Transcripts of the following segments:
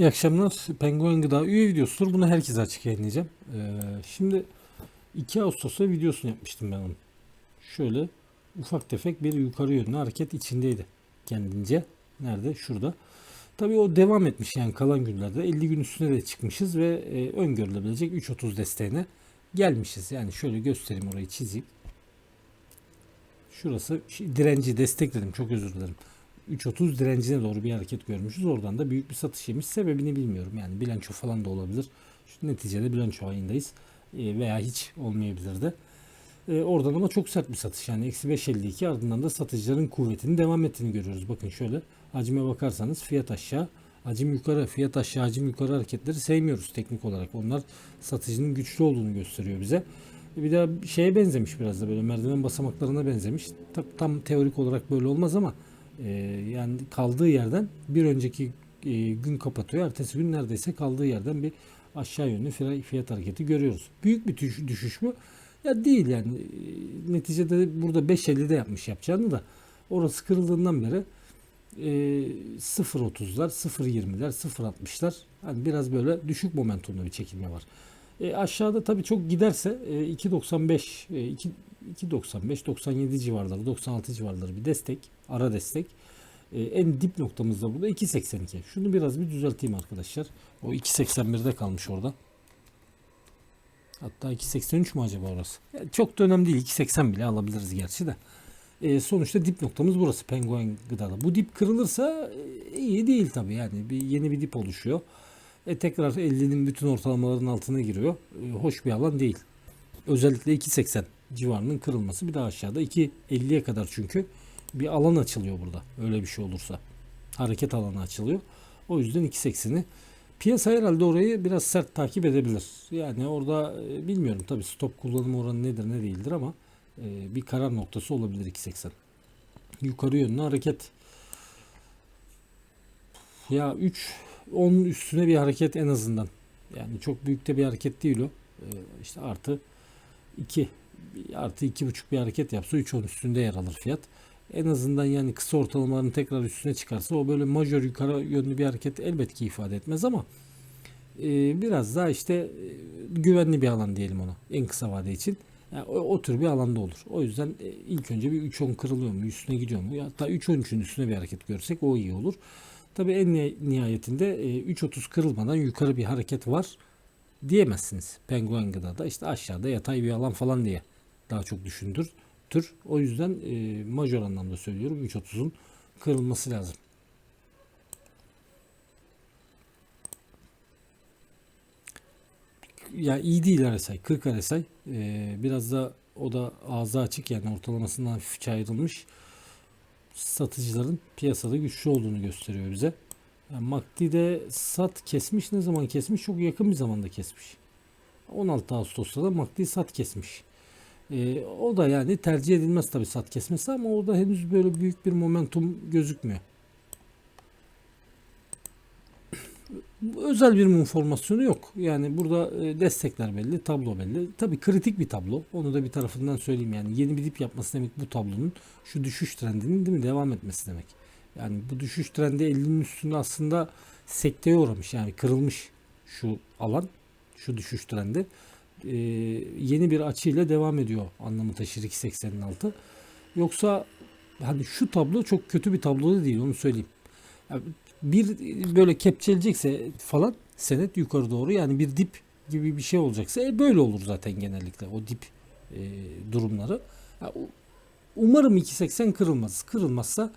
İyi akşamlar. Penguen Gıda üye videosudur. Bunu herkese açık yayınlayacağım. Ee, şimdi 2 Ağustos'ta videosunu yapmıştım ben onun. Şöyle ufak tefek bir yukarı yönlü hareket içindeydi kendince. Nerede? Şurada. Tabii o devam etmiş yani kalan günlerde 50 gün üstüne de çıkmışız ve e, öngörülebilecek 3.30 desteğine gelmişiz. Yani şöyle göstereyim orayı çizeyim. Şurası direnci destekledim çok özür dilerim. 3.30 direncine doğru bir hareket görmüşüz. Oradan da büyük bir satış yemiş. Sebebini bilmiyorum. Yani bilanço falan da olabilir. Şu neticede bilanço ayındayız. E, veya hiç olmayabilir de. E, oradan ama çok sert bir satış. Yani eksi 5.52 ardından da satıcıların kuvvetinin devam ettiğini görüyoruz. Bakın şöyle hacime bakarsanız fiyat aşağı, hacim yukarı, fiyat aşağı, hacim yukarı hareketleri sevmiyoruz teknik olarak. Onlar satıcının güçlü olduğunu gösteriyor bize. Bir de şeye benzemiş biraz da böyle merdiven basamaklarına benzemiş. Tam, tam teorik olarak böyle olmaz ama e, yani kaldığı yerden bir önceki e, gün kapatıyor. Ertesi gün neredeyse kaldığı yerden bir aşağı yönlü fiyat, hareketi görüyoruz. Büyük bir düş- düşüş mü? Ya değil yani. E, Neticede burada 5.50'de yapmış yapacağını da orası kırıldığından beri e, 0.30'lar, 0.20'ler, 0.60'lar hani biraz böyle düşük momentumlu bir çekilme var. E, aşağıda tabii çok giderse e, 2.95, e, 2 2.95, 97 civarları, 96 civarları bir destek, ara destek. E, en dip noktamız da burada 2.82. Şunu biraz bir düzelteyim arkadaşlar. O 2.81'de kalmış orada. Hatta 2.83 mü acaba orası? Yani çok da önemli değil. 2.80 bile alabiliriz gerçi de. E, sonuçta dip noktamız burası penguen gıdada. Bu dip kırılırsa e, iyi değil tabii yani bir yeni bir dip oluşuyor. E, tekrar 50'nin bütün ortalamaların altına giriyor. E, hoş bir alan değil. Özellikle 2.80 civarının kırılması bir daha aşağıda 2.50'ye kadar çünkü bir alan açılıyor burada. Öyle bir şey olursa. Hareket alanı açılıyor. O yüzden 2.80'i Piyasa herhalde orayı biraz sert takip edebilir. Yani orada e, bilmiyorum tabii stop kullanım oranı nedir ne değildir ama e, bir karar noktası olabilir 2.80. Yukarı yönlü hareket. Ya 3 10 üstüne bir hareket en azından. Yani çok büyük de bir hareket değil o. E, işte artı 2 artı iki buçuk bir hareket yapsa 3 10 üstünde yer alır fiyat. En azından yani kısa ortalamaların tekrar üstüne çıkarsa o böyle majör yukarı yönlü bir hareket elbet ki ifade etmez ama e, biraz daha işte e, güvenli bir alan diyelim ona en kısa vade için. Yani o, o tür bir alanda olur. O yüzden e, ilk önce bir 3-10 kırılıyor mu, üstüne gidiyor mu? Hatta 3-13'ün üstüne bir hareket görsek o iyi olur. Tabii en ni- nihayetinde e, 3.30 kırılmadan yukarı bir hareket var diyemezsiniz. Penguen gıdada işte aşağıda yatay bir alan falan diye daha çok düşündür. Tür. O yüzden e, majör anlamda söylüyorum 3.30'un kırılması lazım. Ya iyi değil RSI. 40 RSI. E, biraz da o da ağzı açık yani ortalamasından hafifçe ayrılmış. Satıcıların piyasada güçlü olduğunu gösteriyor bize. Yani MACD'de sat kesmiş. Ne zaman kesmiş? Çok yakın bir zamanda kesmiş. 16 Ağustos'ta da MACD sat kesmiş. Ee, o da yani tercih edilmez tabii sat kesmesi ama orada henüz böyle büyük bir momentum gözükmüyor. Özel bir mum formasyonu yok. Yani burada e, destekler belli, tablo belli. Tabii kritik bir tablo. Onu da bir tarafından söyleyeyim yani yeni bir dip yapması demek bu tablonun şu düşüş trendinin değil mi devam etmesi demek. Yani bu düşüş trendi 50'nin üstünde aslında sekteye uğramış yani kırılmış şu alan, şu düşüş trendi. Ee, yeni bir açıyla devam ediyor anlamı taşır 2.80'in altı. Yoksa hani şu tablo çok kötü bir tablo da değil onu söyleyeyim. Yani bir böyle kepçelecekse falan senet yukarı doğru yani bir dip gibi bir şey olacaksa e, böyle olur zaten genellikle o dip e, durumları. Ya, u- umarım 2.80 kırılmaz. Kırılmazsa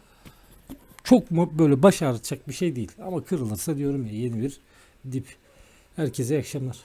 çok mu böyle baş ağrıtacak bir şey değil. Ama kırılırsa diyorum ya yeni bir dip. Herkese iyi akşamlar.